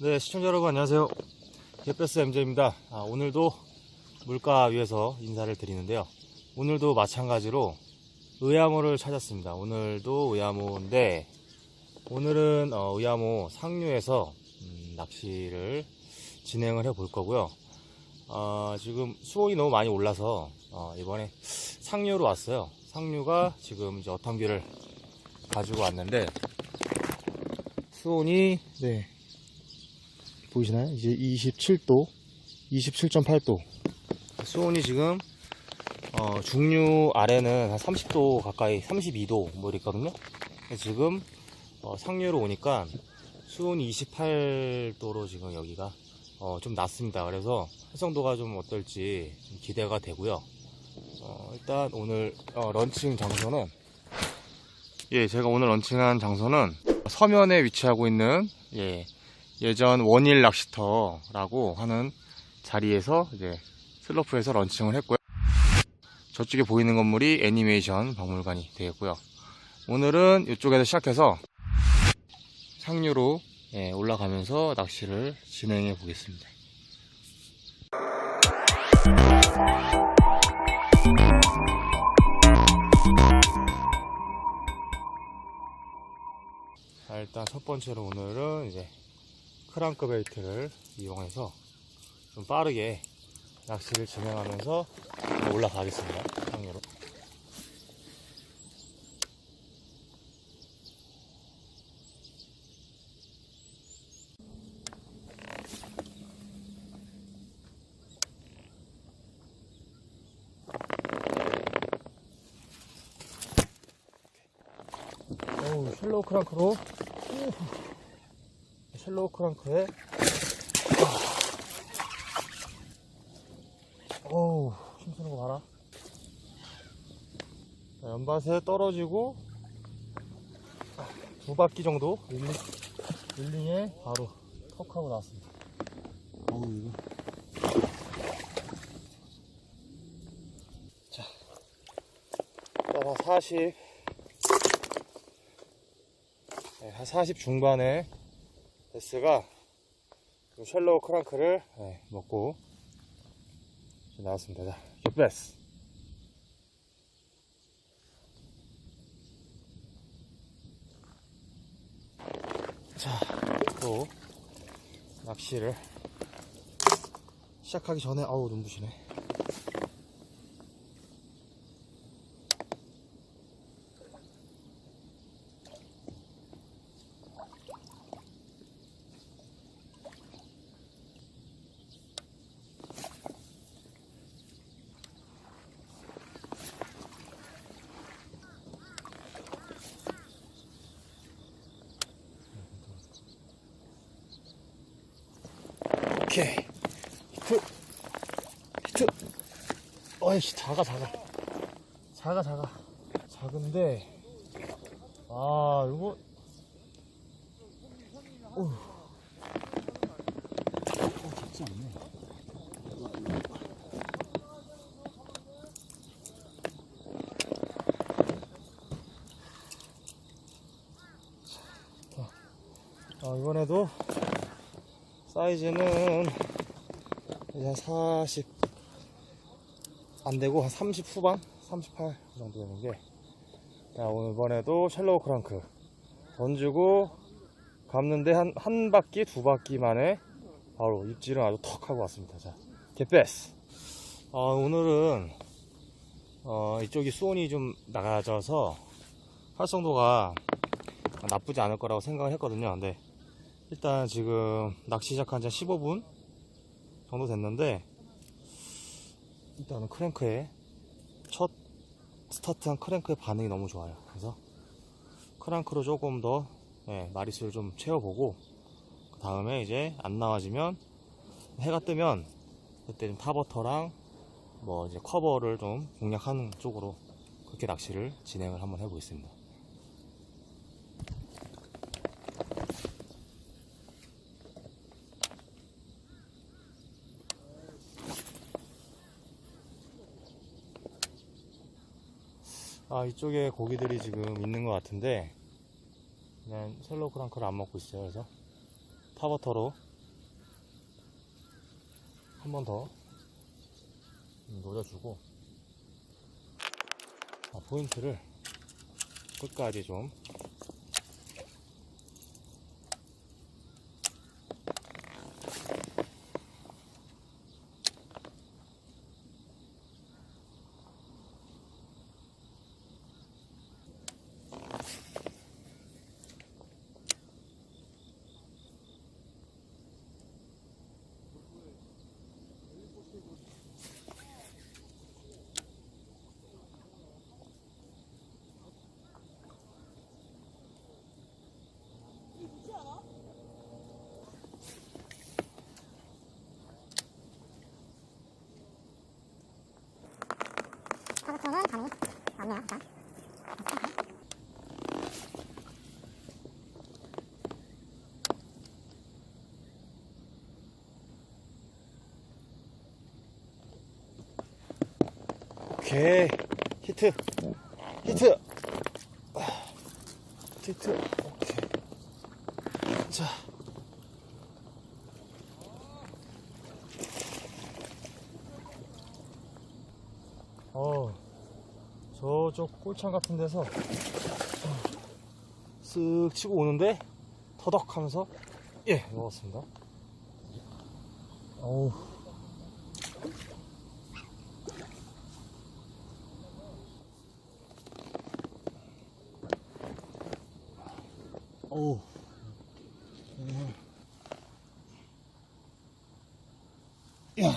네, 시청자 여러분 안녕하세요. 개패스 MJ입니다. 아, 오늘도 물가 위에서 인사를 드리는데요. 오늘도 마찬가지로 의암호를 찾았습니다. 오늘도 의암호인데 오늘은 어, 의암호 상류에서 음, 낚시를 진행을 해 볼 거고요. 어, 지금 수온이 너무 많이 올라서 어, 이번에 상류로 왔어요. 상류가 지금 어탕비를 가지고 왔는데 수온이 네 보이시나요? 이제 27도, 27.8도. 수온이 지금 어, 중류 아래는 한 30도 가까이, 32도 뭐 이랬거든요. 지금 어, 상류로 오니까 수온이 28도로 지금 여기가 어, 좀 낮습니다. 그래서 활성도가 좀 어떨지 좀 기대가 되고요. 어, 일단 오늘 어, 런칭 장소는 예, 제가 오늘 런칭한 장소는 서면에 위치하고 있는 예, 예전 원일 낚시터라고 하는 자리에서 이제 슬로프에서 런칭을 했고요. 저쪽에 보이는 건물이 애니메이션 박물관이 되겠고요. 오늘은 이쪽에서 시작해서 상류로 예, 올라가면서 낚시를 진행해 보겠습니다. 자, 일단 첫 번째로 오늘은 이제 크랑크 베이트를 이용해서 좀 빠르게 낚시를 진행하면서 올라가겠습니다. 상류로. 어우, 쉘로우 크랑크로 쉘로우 크랑크에. 어우 힘쓰는 거 봐라. 자, 연밭에 떨어지고 두 바퀴 정도 릴링, 릴링에 바로 턱 하고 나왔습니다. 어우 이거. 자 따라 40 네, 한40 중반에 베스가 그 셜로우 크랑크를 네, 먹고 나왔습니다. 자, 겟베스. 자, 또 낚시를 시작하기 전에 아우 눈부시네. 오케이. 히트. 히트. 어이씨, 작아, 작아. 작아, 작아. 작은데, 아, 이거. 어휴. 어, 작지 않네. 자, 아, 이번에도 사이즈는 한 40, 안 되고 한 30 후반? 38 정도 되는 게. 자, 오늘 이번에도 샬로우 크랑크 던지고 감는데 한, 한 바퀴, 두 바퀴 만에 바로 입질은 아주 턱 하고 왔습니다. 자, 겟베스. 어, 오늘은, 어, 이쪽이 수온이 좀 낮아져서 활성도가 나쁘지 않을 거라고 생각을 했거든요. 근데 일단 지금 낚시 시작한 지한 15분 정도 됐는데 일단은 크랭크의 첫 스타트한 크랭크의 반응이 너무 좋아요. 그래서 크랭크로 조금 더 예, 마리수를 좀 채워보고 그 다음에 이제 안 나와지면 해가 뜨면 그때 좀 타버터랑 뭐 이제 커버를 좀 공략하는 쪽으로 그렇게 낚시를 진행을 한번 해보겠습니다. 이쪽에 고기들이 지금 있는 것 같은데 그냥 셀로 크랑크를 안 먹고 있어요. 그래서 타버터로 한 번 더 놓아주고 음, 아, 포인트를 끝까지 좀 저는 가능 맞네요 일단 오케이. 히트. 히트. 아, 히트. 오케이. 자. 어, 저쪽 꼴창 같은 데서 쓱 치고 오는데 터덕 하면서 예 먹었습니다 어우 어우. 야.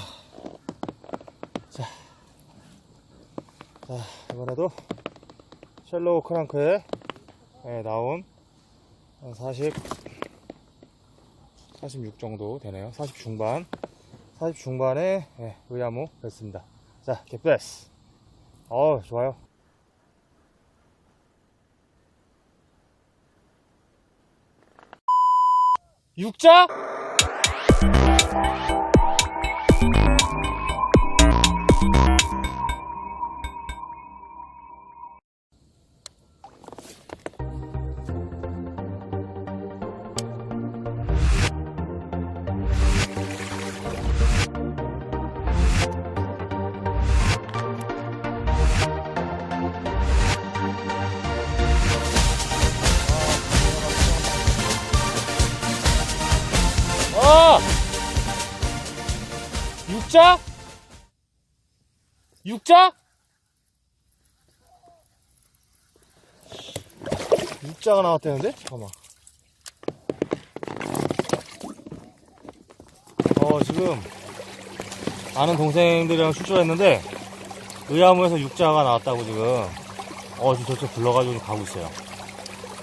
자. 자, 이번에도 셜로우 크랑크에 예, 나온 한 40, 46 정도 되네요. 40 중반. 40 중반에 예, 의야무 뺐습니다. 자, 겟베스. 어 좋아요. 육자? 6자? 6자? 6자가 나왔다는데? 잠깐만. 어, 지금 아는 동생들이랑 출조했는데 의암호에서 6자가 나왔다고 지금 어 지금 저쪽 불러가지고 가고 있어요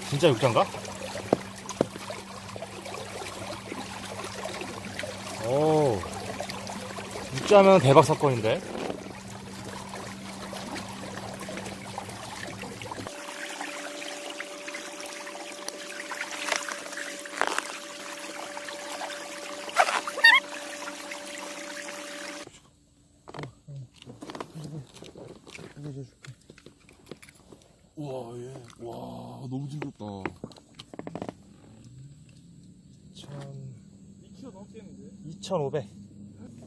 진짜 6자인가? 육자면 대박 사건인데. 우와 얘. 와 너무 징그럽다. 2kg 넘겠는데? 2,500.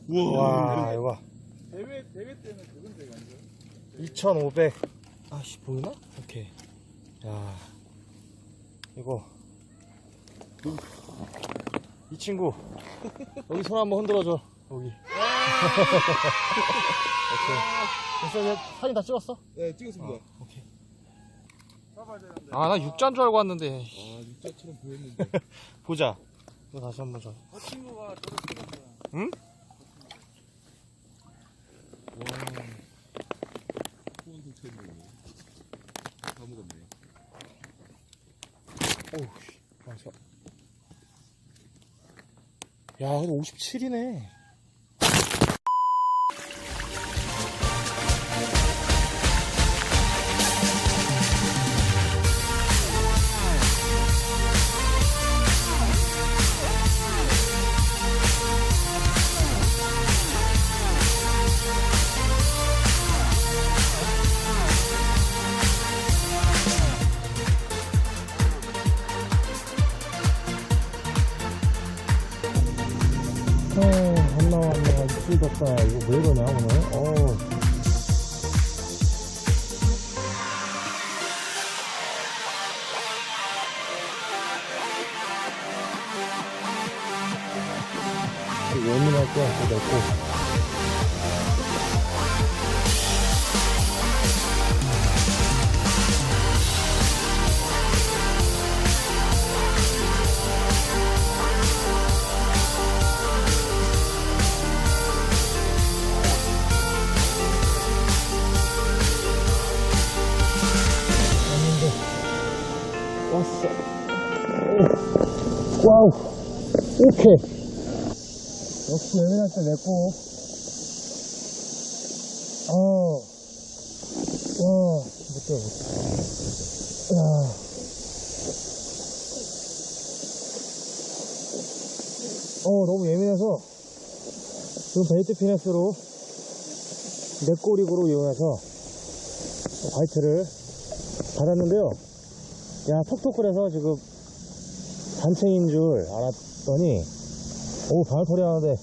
우와. 와, 이거 봐. 대회 대회 때는 그건데 완전. 2,500. 아씨, 보이나? 오케이. 야, 이거. 이 친구. 여기 손 한번 흔들어줘. 여기. 오케이. 됐어, 이제 사진 다 찍었어? 네 찍었습니다. 오케이. 잡아야 되는데. 아, 나 육자인 줄 알고 왔는데. 아 육자처럼 보였는데. 보자. 이거 다시 한번 줘. 그 친구가 저를 찍었어요. 응? 다 먹었네. 오우, 맞아. 야, 근데 57이네. 쓰겠다. 이거 왜 이러냐, 오늘? 오케이 역시 예민할 때 냈고 어. 와 못돼 못돼 야. 어 너무 예민해서 지금 베이트 피네스로 넷꼬리구로 이용해서 바이트를 받았는데요. 야, 톡톡거려서 지금 단체인 줄 알았더니, 오, 바늘털이 하는데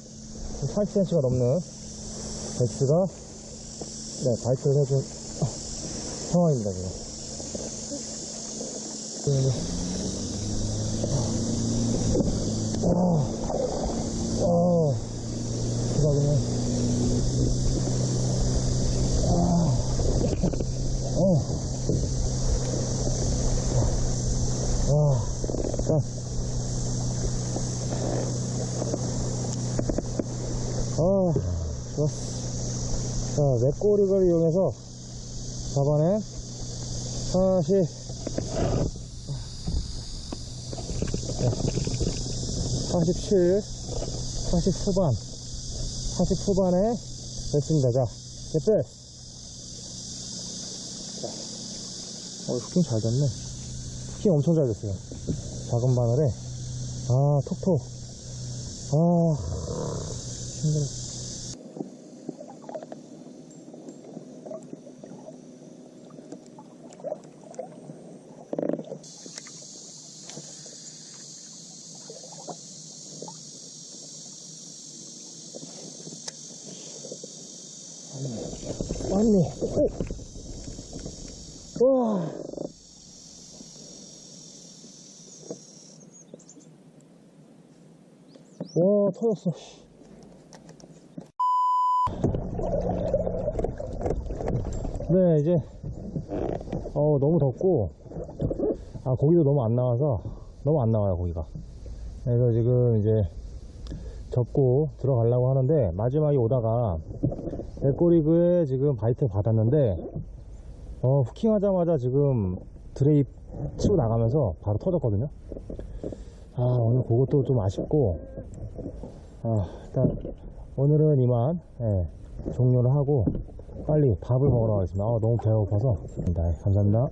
80cm가 넘는 베스가, 네, 바이트를 해준 상황입니다, 지금. 지금, 아, 아, 제가 그냥, 아, 어. 와, 자. 아, 좋았어. 자, 맥꼬리를 이용해서 잡아낸 하나씩, 네. 47, 40 후반, 40 후반에 됐습니다. 자, 개빼. 어, 후킹 잘 됐네. 후킹 엄청 잘 됐어요. 작은 바늘에. 아, 톡톡. 아, 힘들어. 왔네. 오. 와. 와, 터졌어. 씨. 네, 이제, 어, 너무 덥고, 아, 고기도 너무 안 나와서, 너무 안 나와요, 고기가. 그래서 지금 이제, 접고 들어가려고 하는데, 마지막에 오다가, 백골리그에 지금 바이트 받았는데, 어, 후킹 하자마자 지금 드레입 치고 나가면서 바로 터졌거든요. 아, 오늘 그것도 좀 아쉽고, 아, 일단, 오늘은 이만, 예, 종료를 하고, 빨리 밥을 먹으러 가겠습니다. 아, 너무 배가 고파서. 네, 감사합니다.